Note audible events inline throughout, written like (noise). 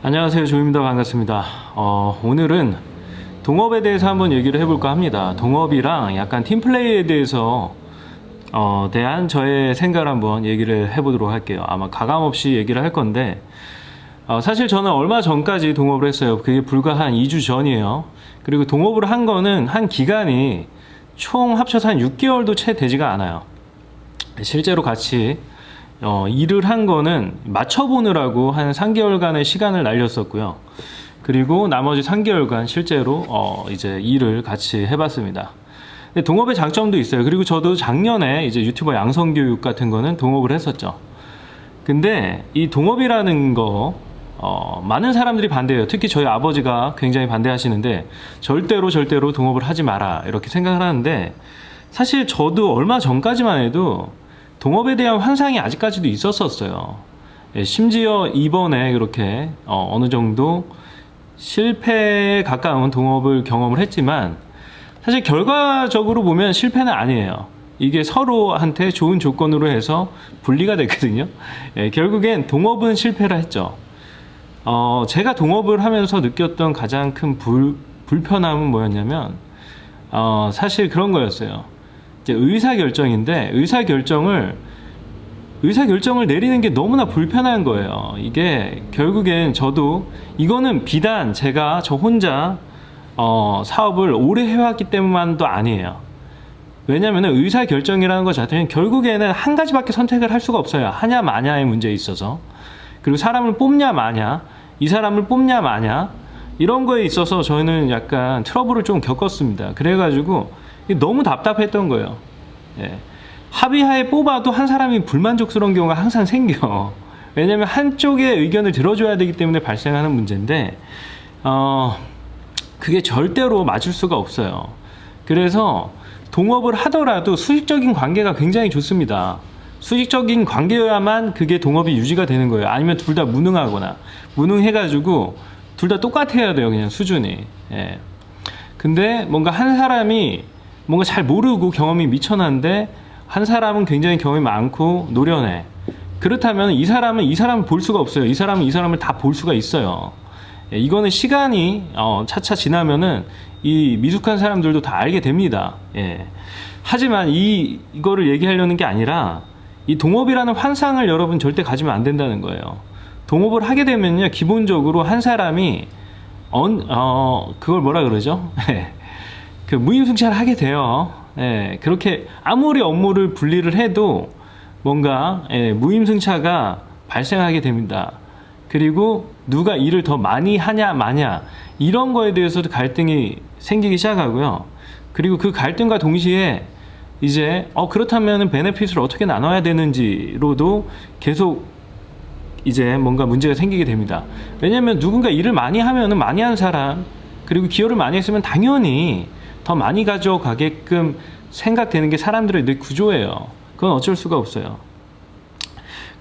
안녕하세요. 조입니다. 반갑습니다. 어, 오늘은 동업에 대해서 한번 얘기를 해볼까 합니다. 동업이랑 약간 팀플레이에 대해서 어, 대한 저의 생각을 한번 얘기를 해보도록 할게요. 아마 가감없이 얘기를 할 건데 어, 사실 저는 얼마 전까지 동업을 했어요. 그게 불과 한 2주 전이에요. 그리고 동업을 한 거는 한 기간이 총 합쳐서 한 6개월도 채 되지가 않아요. 실제로 같이 어, 일을 한 거는 맞춰보느라고 한 3개월간의 시간을 날렸었고요. 그리고 나머지 3개월간 실제로 어, 이제 일을 같이 해봤습니다. 동업의 장점도 있어요. 그리고 저도 작년에 이제 유튜버 양성교육 같은 거는 동업을 했었죠. 근데 이 동업이라는 거 어, 많은 사람들이 반대해요. 특히 저희 아버지가 굉장히 반대하시는데 절대로 절대로 동업을 하지 마라 이렇게 생각을 하는데 사실 저도 얼마 전까지만 해도 동업에 대한 환상이 아직까지도 있었었어요. 예, 심지어 이번에 그렇게 어, 어느 정도 실패에 가까운 동업을 경험을 했지만 사실 결과적으로 보면 실패는 아니에요. 이게 서로한테 좋은 조건으로 해서 분리가 됐거든요. 예, 결국엔 동업은 실패를 했죠. 어, 제가 동업을 하면서 느꼈던 가장 큰 불, 불편함은 뭐였냐면, 어, 사실 그런 거였어요. 이제 의사 결정인데, 의사 결정을, 의사 결정을 내리는 게 너무나 불편한 거예요. 이게 결국엔 저도, 이거는 비단 제가 저 혼자, 어, 사업을 오래 해왔기 때문만도 아니에요. 왜냐하면 의사 결정이라는 것 자체는 결국에는 한 가지밖에 선택을 할 수가 없어요. 하냐 마냐의 문제에 있어서. 그리고 사람을 뽑냐 마냐, 이 사람을 뽑냐 마냐, 이런 거에 있어서 저는 약간 트러블을 좀 겪었습니다. 그래가지고 너무 답답했던 거예요. 예. 합의하에 뽑아도 한 사람이 불만족스러운 경우가 항상 생겨. (laughs) 왜냐면 한쪽의 의견을 들어줘야 되기 때문에 발생하는 문제인데, 어, 그게 절대로 맞을 수가 없어요. 그래서 동업을 하더라도 수직적인 관계가 굉장히 좋습니다. 수직적인 관계여야만 그게 동업이 유지가 되는 거예요. 아니면 둘 다 무능하거나 무능해가지고 둘 다 똑같아야 돼요. 그냥 수준이. 예. 근데 뭔가 한 사람이 뭔가 잘 모르고 경험이 미천한데 한 사람은 굉장히 경험이 많고 노련해. 그렇다면 이 사람은 이 사람을 볼 수가 없어요. 이 사람은 이 사람을 다 볼 수가 있어요. 예, 이거는 시간이 어, 차차 지나면은 이 미숙한 사람들도 다 알게 됩니다. 예. 하지만 이 이거를 얘기하려는 게 아니라 이 동업이라는 환상을 여러분 절대 가지면 안 된다는 거예요. 동업을 하게 되면요, 기본적으로 한 사람이 언, 어, 그걸 뭐라 그러죠? (laughs) 그 무임승차를 하게 돼요. 예, 그렇게 아무리 업무를 분리를 해도 뭔가 예, 무임승차가 발생하게 됩니다. 그리고 누가 일을 더 많이 하냐 마냐 이런 거에 대해서도 갈등이 생기기 시작하고요. 그리고 그 갈등과 동시에 이제 어 그렇다면 베네핏을 어떻게 나눠야 되는지로도 계속 이제 뭔가 문제가 생기게 됩니다. 왜냐하면 누군가 일을 많이 하면은 많이 한 사람 그리고 기여를 많이 했으면 당연히 더 많이 가져가게끔 생각되는 게 사람들의 늘 구조예요. 그건 어쩔 수가 없어요.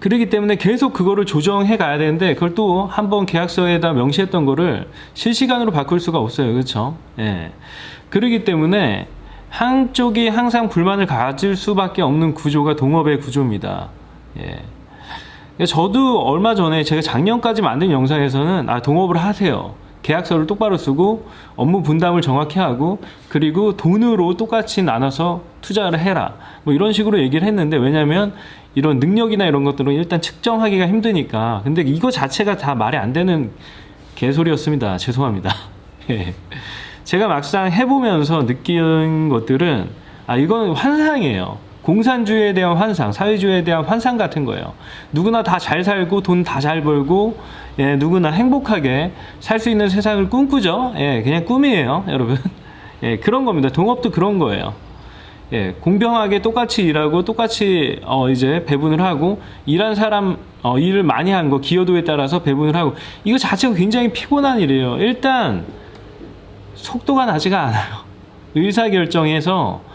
그렇기 때문에 계속 그거를 조정해 가야 되는데 그걸 또 한번 계약서에다 명시했던 거를 실시간으로 바꿀 수가 없어요. 그렇죠? 예. 그렇기 때문에 한쪽이 항상 불만을 가질 수밖에 없는 구조가 동업의 구조입니다. 예. 저도 얼마 전에 제가 작년까지 만든 영상에서는 아 동업을 하세요. 계약서를 똑바로 쓰고 업무 분담을 정확히 하고 그리고 돈으로 똑같이 나눠서 투자를 해라. 뭐 이런 식으로 얘기를 했는데 왜냐면 이런 능력이나 이런 것들은 일단 측정하기가 힘드니까. 근데 이거 자체가 다 말이 안 되는 개소리였습니다. 죄송합니다. (laughs) 예. 제가 막상 해보면서 느낀 것들은 아 이건 환상이에요. 공산주의에 대한 환상, 사회주의에 대한 환상 같은 거예요. 누구나 다 잘 살고 돈 다 잘 벌고 예, 누구나 행복하게 살 수 있는 세상을 꿈꾸죠. 예, 그냥 꿈이에요, (laughs) 여러분. 예, 그런 겁니다. 동업도 그런 거예요. 예, 공평하게 똑같이 일하고 똑같이 어 이제 배분을 하고 일한 사람 어 일을 많이 한 거 기여도에 따라서 배분을 하고 이거 자체가 굉장히 피곤한 일이에요. 일단 속도가 나지가 않아요. 의사 결정에서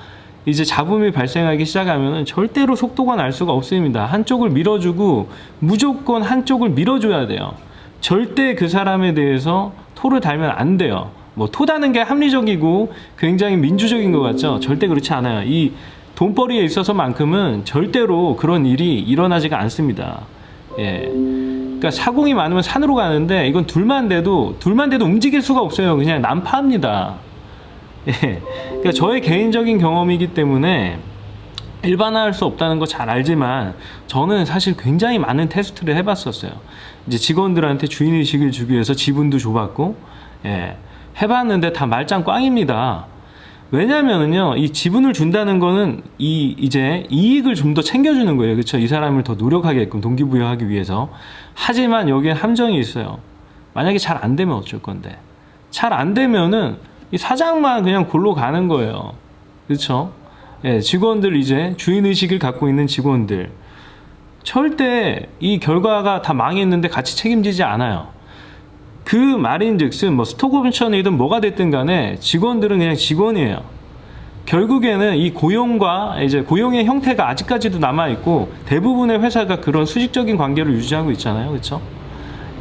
이제 잡음이 발생하기 시작하면 절대로 속도가 날 수가 없습니다. 한쪽을 밀어주고 무조건 한쪽을 밀어줘야 돼요. 절대 그 사람에 대해서 토를 달면 안 돼요. 뭐 토다는 게 합리적이고 굉장히 민주적인 것 같죠? 절대 그렇지 않아요. 이 돈벌이에 있어서만큼은 절대로 그런 일이 일어나지가 않습니다. 예. 그러니까 사공이 많으면 산으로 가는데 이건 둘만 돼도 둘만 돼도 움직일 수가 없어요. 그냥 난파합니다. 예. 그러니까 저의 개인적인 경험이기 때문에 일반화할 수 없다는 거 잘 알지만 저는 사실 굉장히 많은 테스트를 해봤었어요. 이제 직원들한테 주인의식을 주기 위해서 지분도 줘봤고, 예. 해봤는데 다 말짱 꽝입니다. 왜냐면은요, 이 지분을 준다는 거는 이, 이제 이익을 좀 더 챙겨주는 거예요. 그쵸? 이 사람을 더 노력하게끔 동기부여하기 위해서. 하지만 여기에 함정이 있어요. 만약에 잘 안 되면 어쩔 건데. 잘 안 되면은 이 사장만 그냥 골로 가는 거예요. 그렇죠? 예, 직원들 이제 주인 의식을 갖고 있는 직원들 절대 이 결과가 다 망했는데 같이 책임지지 않아요. 그 말인즉슨 뭐 스톡 옵션이든 뭐가 됐든 간에 직원들은 그냥 직원이에요. 결국에는 이 고용과 이제 고용의 형태가 아직까지도 남아 있고 대부분의 회사가 그런 수직적인 관계를 유지하고 있잖아요. 그렇죠?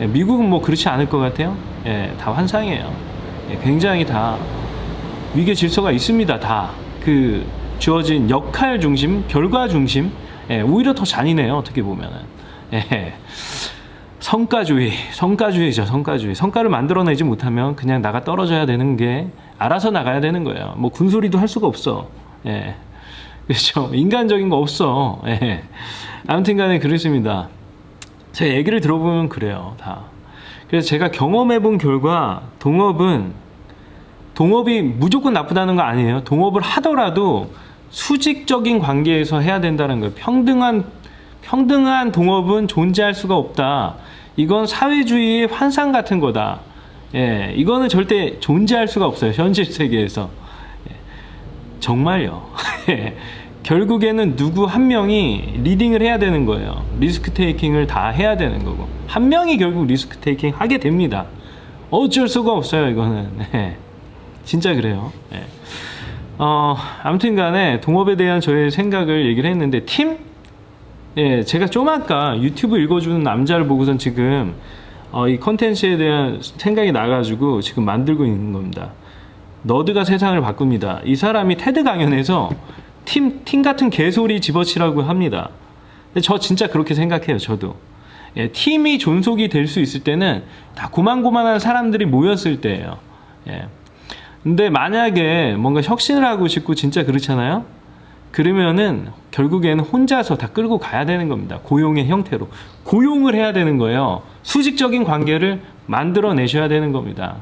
예, 미국은 뭐 그렇지 않을 것 같아요. 예, 다 환상이에요. 예, 굉장히 다 위계 질서가 있습니다. 다 그 주어진 역할 중심, 결과 중심. 예, 오히려 더 잔인해요. 어떻게 보면은. 예. 성과주의, 성과주의죠, 성과주의. 성과를 만들어내지 못하면 그냥 나가 떨어져야 되는 게 알아서 나가야 되는 거예요. 뭐 군소리도 할 수가 없어. 예. (laughs) 그렇죠. 인간적인 거 없어. 예. 아무튼 간에 그렇습니다. 제 얘기를 들어보면 그래요, 다. 그래서 제가 경험해 본 결과 동업은 동업이 무조건 나쁘다는 거 아니에요. 동업을 하더라도 수직적인 관계에서 해야 된다는 거예요. 평등한 평등한 동업은 존재할 수가 없다. 이건 사회주의의 환상 같은 거다. 예, 이거는 절대 존재할 수가 없어요. 현실 세계에서. 예, 정말요. 예, (laughs) 결국에는 누구 한 명이 리딩을 해야 되는 거예요. 리스크 테이킹을 다 해야 되는 거고. 한 명이 결국 리스크 테이킹 하게 됩니다. 어쩔 수가 없어요, 이거는. (laughs) 예, 진짜 그래요. 예. 어, 아무튼 간에 동업에 대한 저의 생각을 얘기를 했는데, 팀? 예, 제가 좀 아까 유튜브 읽어주는 남자를 보고선 지금 어, 이 컨텐츠에 대한 생각이 나가지고 지금 만들고 있는 겁니다. 너드가 세상을 바꿉니다. 이 사람이 테드 강연에서 팀, 팀 같은 개소리 집어치라고 합니다. 근데 저 진짜 그렇게 생각해요, 저도. 예, 팀이 존속이 될 수 있을 때는 다 고만고만한 사람들이 모였을 때예요. 예. 근데 만약에 뭔가 혁신을 하고 싶고 진짜 그렇잖아요? 그러면은 결국에는 혼자서 다 끌고 가야 되는 겁니다. 고용의 형태로. 고용을 해야 되는 거예요. 수직적인 관계를 만들어 내셔야 되는 겁니다.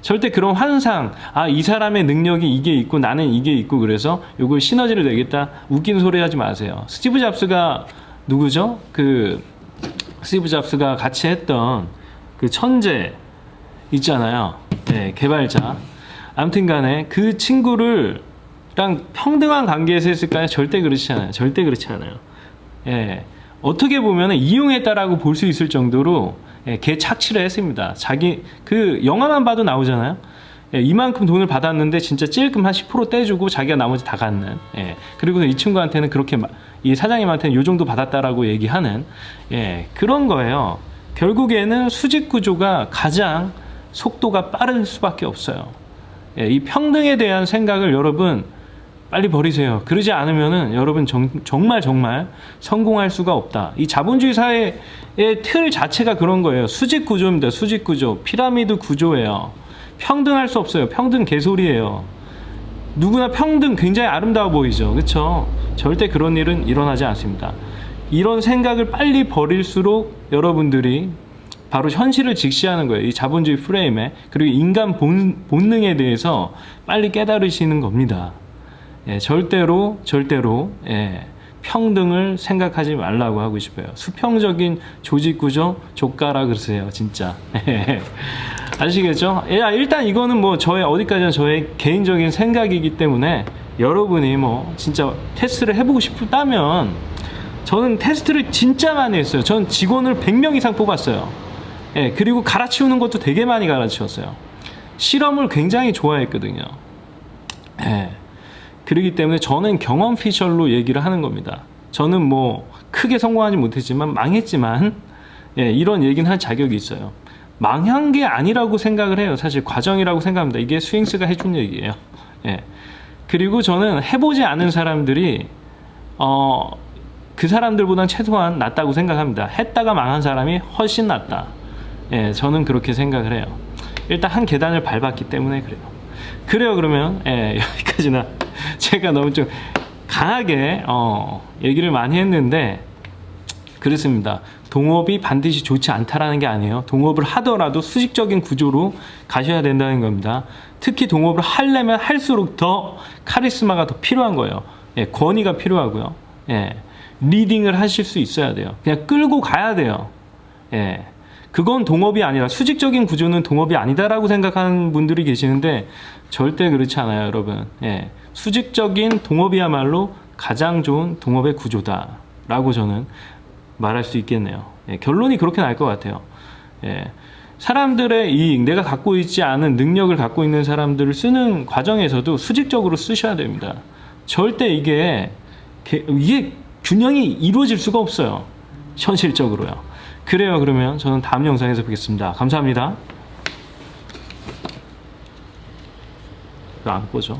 절대 그런 환상, 아, 이 사람의 능력이 이게 있고 나는 이게 있고 그래서 요걸 시너지를 내겠다. 웃기는 소리 하지 마세요. 스티브 잡스가 누구죠? 그, 스티브 잡스가 같이 했던 그 천재 있잖아요. 네, 개발자. 아무튼 간에 그 친구를 랑 평등한 관계에서 했을까요? 절대 그렇지 않아요. 절대 그렇지 않아요. 예. 어떻게 보면 이용했다라고 볼 수 있을 정도로 예, 개 착취를 했습니다. 자기 그 영화만 봐도 나오잖아요. 예, 이만큼 돈을 받았는데 진짜 찔끔 한 10% 떼주고 자기가 나머지 다 갖는. 예. 그리고 이 친구한테는 그렇게 마- 이 사장님한테는 요 정도 받았다라고 얘기하는 예, 그런 거예요. 결국에는 수직 구조가 가장 속도가 빠를 수밖에 없어요. 예, 이 평등에 대한 생각을 여러분 빨리 버리세요. 그러지 않으면은 여러분 정, 정말 정말 성공할 수가 없다. 이 자본주의 사회의 틀 자체가 그런 거예요. 수직 구조입니다. 수직 구조. 피라미드 구조예요. 평등할 수 없어요. 평등 개소리예요. 누구나 평등 굉장히 아름다워 보이죠. 그렇죠? 절대 그런 일은 일어나지 않습니다. 이런 생각을 빨리 버릴수록 여러분들이 바로 현실을 직시하는 거예요. 이 자본주의 프레임에 그리고 인간 본, 본능에 대해서 빨리 깨달으시는 겁니다. 예, 절대로 절대로 예, 평등을 생각하지 말라고 하고 싶어요. 수평적인 조직 구조 조가라 그러세요, 진짜. (laughs) 아시겠죠? 예, 일단 이거는 뭐 저의 어디까지나 저의 개인적인 생각이기 때문에 여러분이 뭐 진짜 테스트를 해보고 싶다면 저는 테스트를 진짜 많이 했어요. 전 직원을 100명 이상 뽑았어요. 예, 그리고 갈아치우는 것도 되게 많이 갈아치웠어요. 실험을 굉장히 좋아했거든요. 예. 그렇기 때문에 저는 경험 피셜로 얘기를 하는 겁니다. 저는 뭐 크게 성공하지 못했지만 망했지만 예, 이런 얘기는 할 자격이 있어요. 망한 게 아니라고 생각을 해요. 사실 과정이라고 생각합니다. 이게 스윙스가 해준 얘기예요. 예. 그리고 저는 해보지 않은 사람들이 어 그 사람들보단 최소한 낫다고 생각합니다. 했다가 망한 사람이 훨씬 낫다. 예, 저는 그렇게 생각을 해요. 일단 한 계단을 밟았기 때문에 그래요. 그래요, 그러면 예, (laughs) 여기까지나 제가 너무 좀 강하게 어, 얘기를 많이 했는데 그렇습니다. 동업이 반드시 좋지 않다라는 게 아니에요. 동업을 하더라도 수직적인 구조로 가셔야 된다는 겁니다. 특히 동업을 하려면 할수록 더 카리스마가 더 필요한 거예요. 예, 권위가 필요하고요. 예, 리딩을 하실 수 있어야 돼요. 그냥 끌고 가야 돼요. 예. 그건 동업이 아니라 수직적인 구조는 동업이 아니다라고 생각하는 분들이 계시는데 절대 그렇지 않아요, 여러분. 예. 수직적인 동업이야말로 가장 좋은 동업의 구조다라고 저는 말할 수 있겠네요. 예, 결론이 그렇게 날 것 같아요. 예, 사람들의 이익, 내가 갖고 있지 않은 능력을 갖고 있는 사람들을 쓰는 과정에서도 수직적으로 쓰셔야 됩니다. 절대 이게 게- 이게 균형이 이루어질 수가 없어요. 현실적으로요. 그래요. 그러면 저는 다음 영상에서 뵙겠습니다. 감사합니다. 안 꺼져.